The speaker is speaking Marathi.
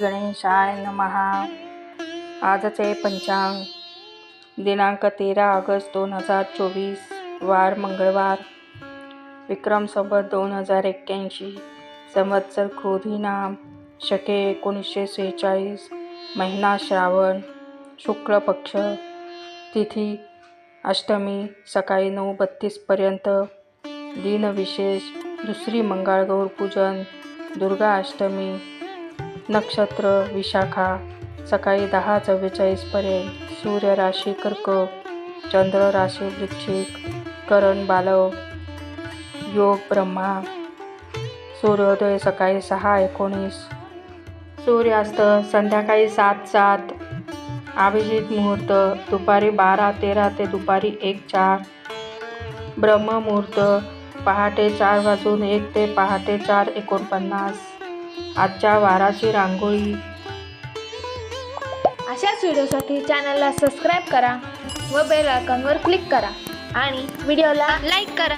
गणेशाय नमहा आजचे पंचांग दिनांक तेरा ऑगस्ट दोन हजार चोवीस वार मंगळवार। विक्रम संवत दोन हजार एक्क्याऐंशी संवत्सर क्रोधी नाम शके एकोणीसशे सेहेचाळीस महिना श्रावण शुक्ल पक्ष तिथी अष्टमी सकाळी नऊ बत्तीसपर्यंत दिनविशेष दुसरी मंगळगौर पूजन दुर्गा अष्टमी नक्षत्र विशाखा सकाळी दहा चव्वेचाळीसपर्यंत सूर्य राशी कर्क चंद्र राशी वृश्चिक करण बालव योग ब्रह्मा सूर्योदय सकाळी सहा एकोणीस सूर्यास्त संध्याकाळी सात सात अभिजित मुहूर्त दुपारी बारा तेरा ते दुपारी एक चार ब्रह्ममुहूर्त पहाटे चार वाजून एक ते पहाटे चार एकोणपन्नास आजच्या वाराची रांगोळी. अशाच व्हिडिओसाठी चॅनलला सबस्क्राईब करा व बेल आयकॉनवर क्लिक करा आणि व्हिडिओला लाईक करा.